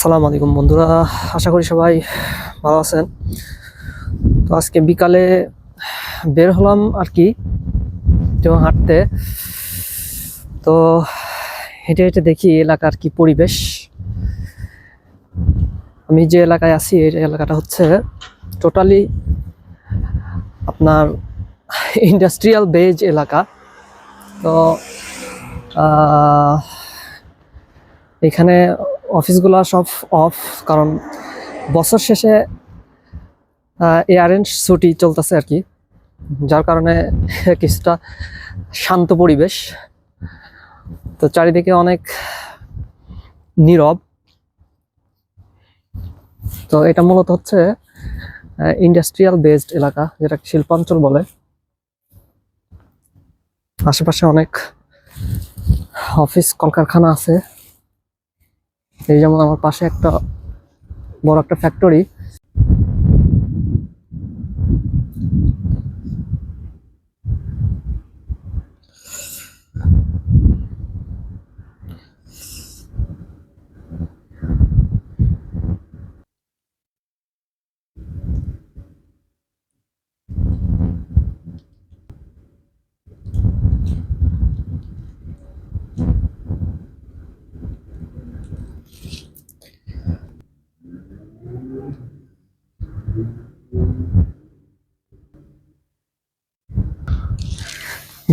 আসসালামু আলাইকুম বন্ধুরা, আশা করি সবাই ভালো আছেন। তো আজকে বিকালে বের হলাম আর কি তো হাঁটতে। তো হেঁটে হেঁটে দেখি এলাকার কি পরিবেশ। আমি যে এলাকায় আছি, এই এলাকাটা হচ্ছে টোটালি আপনার ইন্ডাস্ট্রিয়াল বেজ এলাকা। তো এখানে অফিসগুলো সব অফ কারণ বছর শেষে এয়ারেন্স ছুটি চলতেছে আর কি। যার কারণে কিছুটা শান্ত পরিবেশ। তো চারিদিকে অনেক নীরব। তো এটা মূলত হচ্ছে ইন্ডাস্ট্রিয়াল বেসড এলাকা, যেটা শিল্পাঞ্চল বলে। আশেপাশে অনেক অফিস কলকারখানা আছে। এই যেমন আমার পাশে একটা বড় একটা ফ্যাক্টরি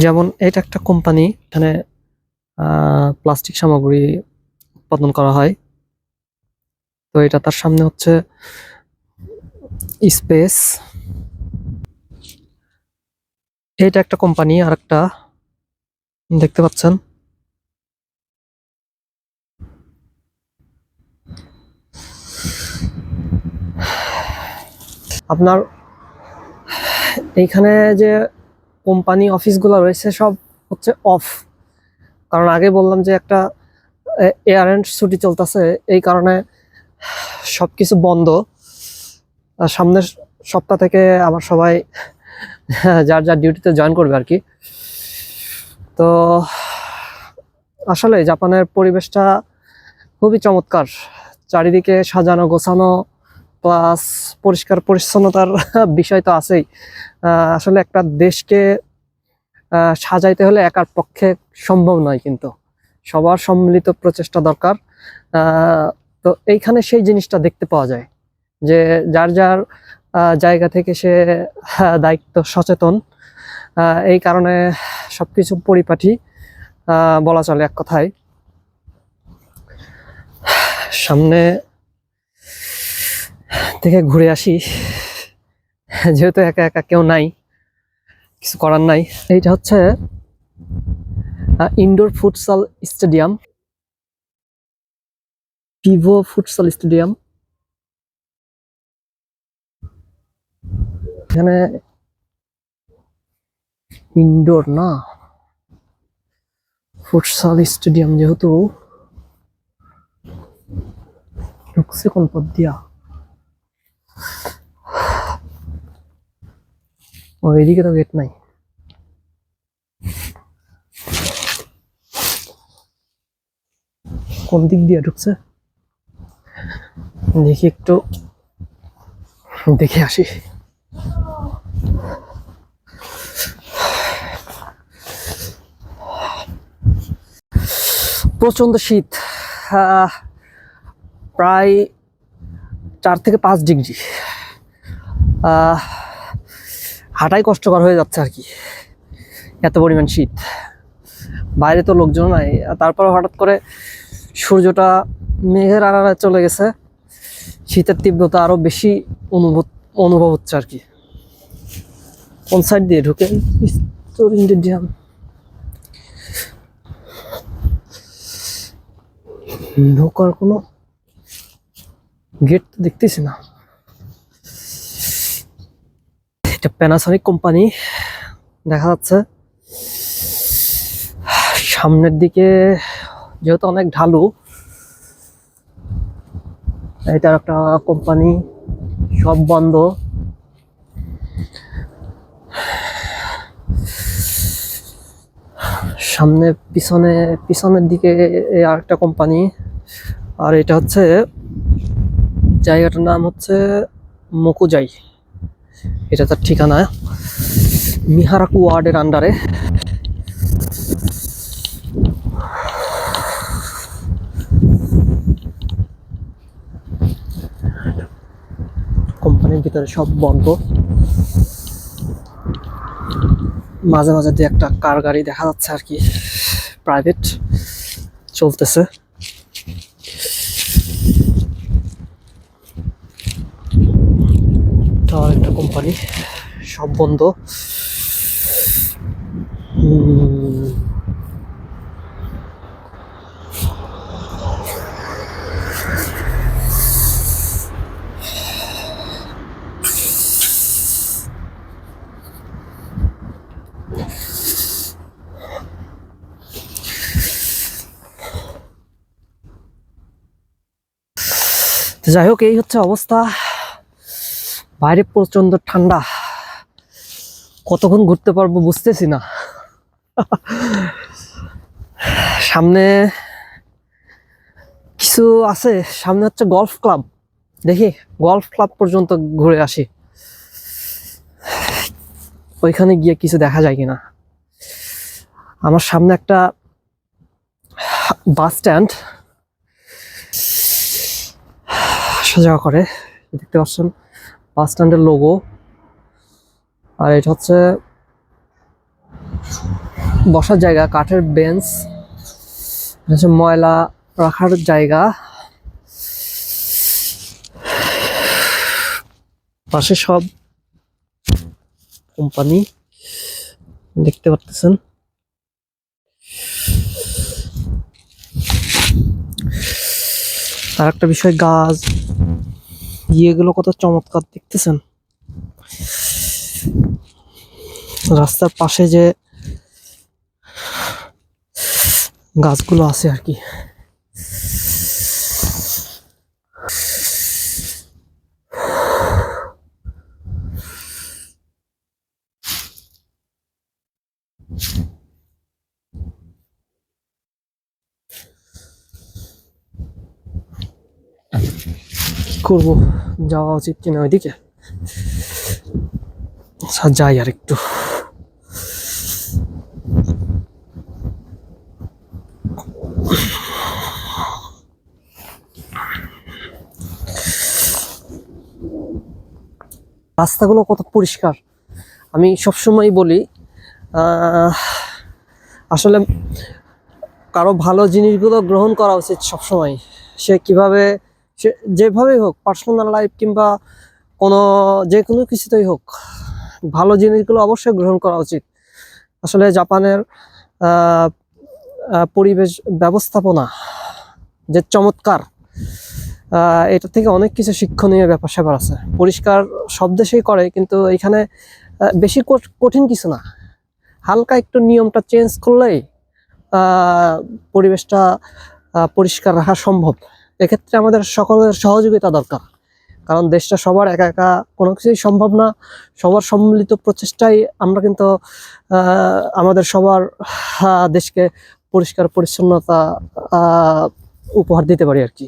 যেমন এটা একটা কোম্পানি, এখানে প্লাস্টিক সামগ্রী উৎপাদন করা হয়। তো এটা তার সামনে হচ্ছে স্পেস। এটা একটা কোম্পানি আর একটা দেখতে পাচ্ছেন। আপনার, এইখানে যে কোম্পানি অফিসগুলো রয়েছে সব হচ্ছে অফ। কারণ আগে বললাম যে একটা এয়ার এন্ড ছুটি চলতেছে, এই কারণে সব কিছু বন্ধ সামনের সপ্তাহ থেকে আবার সবাই যার যার ডিউটিতে জয়েন করবে আর কি। তো আসলে জাপানের পরিবেশটা খুবই চমৎকার। চারিদিকে সাজানো, গোছানো প্লাস পরিষ্কার পরিচ্ছন্নতার বিষয় তো আছেই। আসলে একটা দেশকে সাজাইতে হলে একার পক্ষে সম্ভব নয় কিন্তু। সবার সম্মিলিত প্রচেষ্টা দরকার। তো এইখানে সেই জিনিসটা দেখতে পাওয়া যায় যে যার যার জায়গা থেকে সে আহ, দায়িত্ব সচেতন। এই কারণে সবকিছু পরিপাটি আহ, বলা চলে এক কথায়। সামনে থেকে ঘুরে আসি। যেহেতু একা একা কেউ নাই, কিছু করার নাই। এইটা হচ্ছে indoor futsal stadium Vivo futsal stadium এখানে ইনডোর না ফুটসাল স্টেডিয়াম যেহেতু। ঢুকছে কোন পথ দিয়া? ও, এদিকে তো গেট নাই। কোন দিক দিয়ে ঢুকছে? দেখি একটু। দেখে আসি। প্রচণ্ড শীত। প্রায় চার থেকে পাঁচ ডিগ্রি। হাঁটাই কষ্টকর হয়ে যাচ্ছে আর কি। এত পরিমাণ শীত। বাইরে তো লোকজন নাই। তারপরে হঠাৎ করে সূর্যটা মেঘের আড়ালে চলে গেছে। শীতের তীব্রতা আরও বেশি অনুভব অনুভব হচ্ছে আর কি। কোন সাইড দিয়ে ঢুকে? ড্যাম ঢোকার কোনো গেট তো দেখতেছি না। এটা প্যানাসনিক কোম্পানি দেখা যাচ্ছে। সামনের দিকে যেহেতু অনেক ঢালু, এটার একটা কোম্পানি সব বন্ধ। সামনে পিছনে, পিছনের দিকে আর একটা কোম্পানি আর এটা হচ্ছে জায়গাটার নাম হচ্ছে মকুজাই। এটা তার ঠিকানা। মিহারাকু ওয়ার্ডের আন্ডারে। কোম্পানির ভিতরে সব বন্ধ। মাঝে মাঝে দিয়ে একটা কার গাড়ি দেখা যাচ্ছে আর কি প্রাইভেট চলতেছে। একটা সব বন্ধ। যাই হোক এই হচ্ছে অবস্থা। বাইরে প্রচণ্ড ঠান্ডা। কতক্ষণ ঘুরতে পারব বুঝতেছি না। সামনে কিছু আছে, সামনে হচ্ছে গলফ ক্লাব দেখি গলফ ক্লাব পর্যন্ত ঘুরে আসি। ওইখানে গিয়ে কিছু দেখা যায় কিনা। আমার সামনে একটা বাস স্ট্যান্ড যাওয়া করে, দেখতে পাচ্ছেন? বাস স্ট্যান্ডের লোগো আর এটা হচ্ছে বসার জায়গা, কাঠের বেঞ্চ এটা হচ্ছে ময়লা রাখার জায়গা। পাশে সব কোম্পানি দেখতে পাচ্ছেন আর একটা বিষয়, গাছ। ইয়েগুলো কত চমৎকার দেখতেছেন? রাস্তার পাশে যে গাছগুলো আছে আর কি কি। করব, যাওয়া উচিত কিনা ওইদিকে। আচ্ছা যাই আর একটু। রাস্তাগুলো কত পরিষ্কার। আমি সবসময় বলি আসলে কারও ভালো জিনিসগুলো গ্রহণ করা উচিত সবসময়। সে কীভাবে সে যেভাবেই হোক পার্সোনাল লাইফ কিংবা কোনো যে কোনো কিছুতেই হোক, ভালো জিনিসগুলো অবশ্যই গ্রহণ করা উচিত। আসলে জাপানের পরিবেশ ব্যবস্থাপনা যে চমৎকার এটা থেকে অনেক কিছু শিক্ষণীয় ব্যাপার স্যাপার আছে। পরিষ্কার সব দেশেই করে, কিন্তু এখানে বেশি কঠ- কঠিন কিছু না। হালকা একটু নিয়মটা চেঞ্জ করলেই পরিবেশটা পরিষ্কার রাখা সম্ভব। এক্ষেত্রে আমাদের সকলের সহযোগিতা দরকার। কারণ দেশটা সবার একা একা কোনো কিছুই সম্ভব না। সবার সম্মিলিত প্রচেষ্টাই আমরা কিন্তু আমাদের সবার দেশকে পরিষ্কার, পরিচ্ছন্নতা উপহার দিতে পারি আর কি।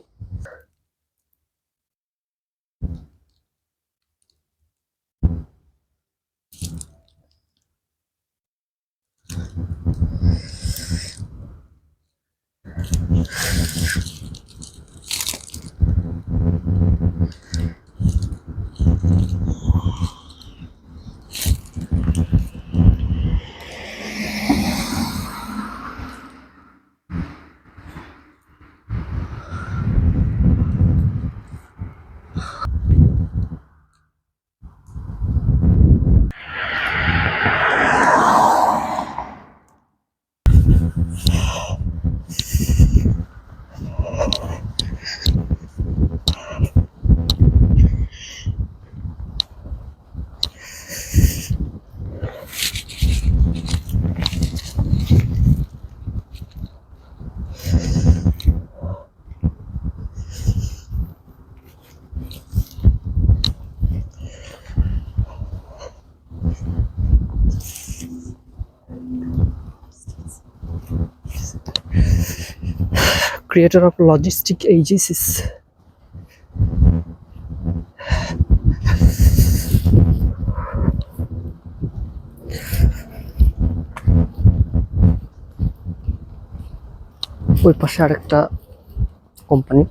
creator of logistic agencies ওই পাশে আরেকটা কোম্পানি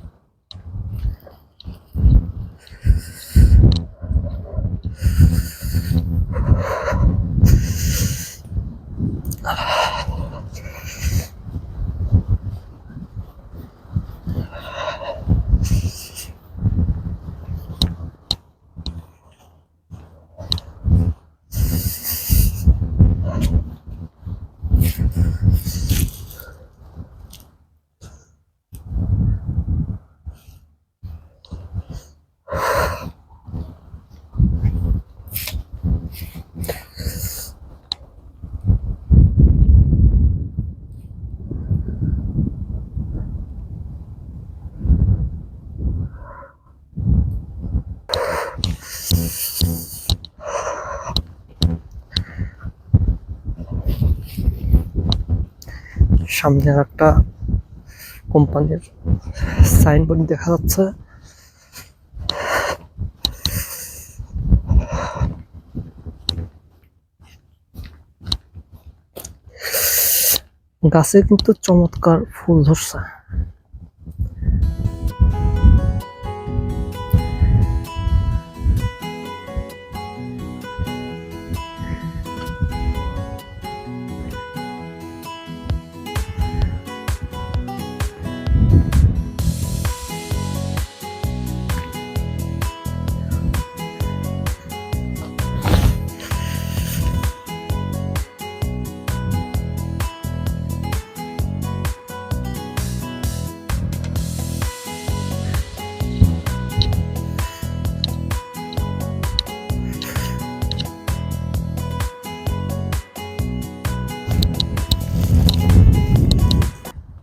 সামনে একটা কোম্পানির সাইনবোর্ড দেখা যাচ্ছে। গাছে কিন্তু চমৎকার ফুল ধরছে।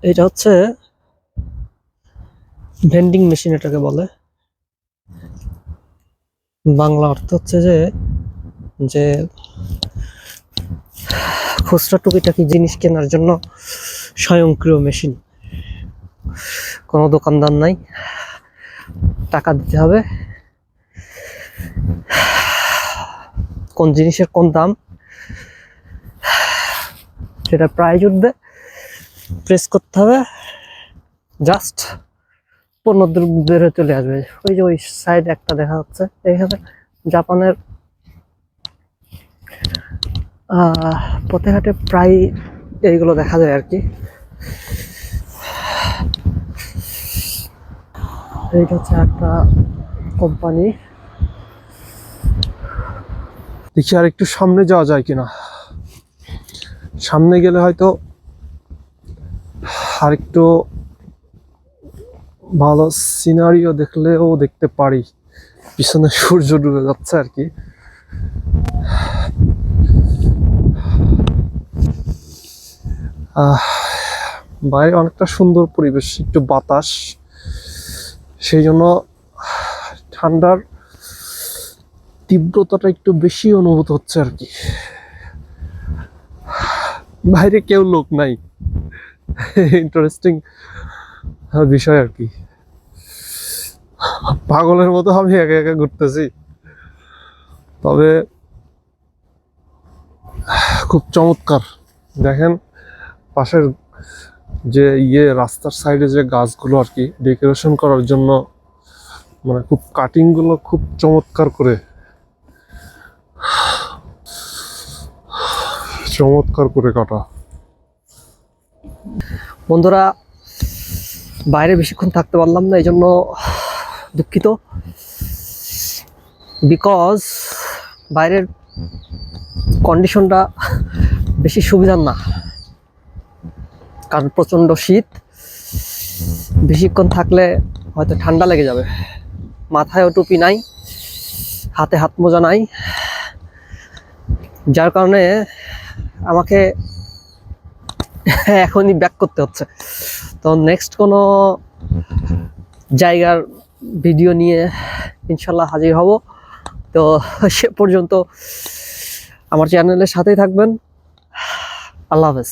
এটা হচ্ছে ভেন্ডিং মেশিন এটাকে বলে। বাংলা অর্থ হচ্ছে যে যে খুচরা টুকিটাকি জিনিস কেনার জন্য স্বয়ংক্রিয় মেশিন কোনো দোকানদার নাই, টাকা দিতে হবে। কোন জিনিসের কোন দাম সেটা প্রাইজ উঠবে। প্রেস করতে হবে। জাস্ট দিন বেরো চলে আসবে। ওই যে ওই সাইড একটা দেখা যাচ্ছে। এইখানে জাপানের পথে ঘাটে প্রায় এইগুলো দেখা যায় আর কি এইটা হচ্ছে একটা কোম্পানি দেখি আর একটু সামনে যাওয়া যায় কিনা। সামনে গেলে হয়তো আর একটু ভালো সিনারিও দেখলেও দেখতে পারি। পিছনে সূর্য ডুবে যাচ্ছে আর কি। বাইরে অনেকটা সুন্দর পরিবেশ, একটু বাতাস। সেই জন্য ঠান্ডার তীব্রতাটা একটু বেশি অনুভূত হচ্ছে আর কি। বাইরে কেউ লোক নাই। ইন্টারেস্টিং বিষয় আর কি। পাগলের মতো আমি একা একা ঘুরতেছি। তবে খুব চমৎকার। দেখেন, পাশের যে ইয়ে রাস্তার সাইডে যে গাছগুলো আর কি ডেকোরেশন করার জন্য মানে খুব কাটিংগুলো খুব চমৎকার করে। চমৎকার করে কাটা। বন্ধুরা, বাইরে বেশিক্ষণ থাকতে পারলাম না এই জন্য দুঃখিত। বিকজ বাইরের কন্ডিশনটা বেশি সুবিধার না। কারণ প্রচণ্ড শীত। বেশিক্ষণ থাকলে হয়তো ঠান্ডা লেগে যাবে। মাথায়ও টুপি নাই, হাতে হাত মোজা নাই। যার কারণে আমাকে এখনই ব্যাক করতে হচ্ছে। তো নেক্সট কোনো জায়গার ভিডিও নিয়ে ইনশাল্লাহ হাজির হব। তো সে পর্যন্ত আমার চ্যানেলের সাথেই থাকবেন। আল্লাহ হাফেজ।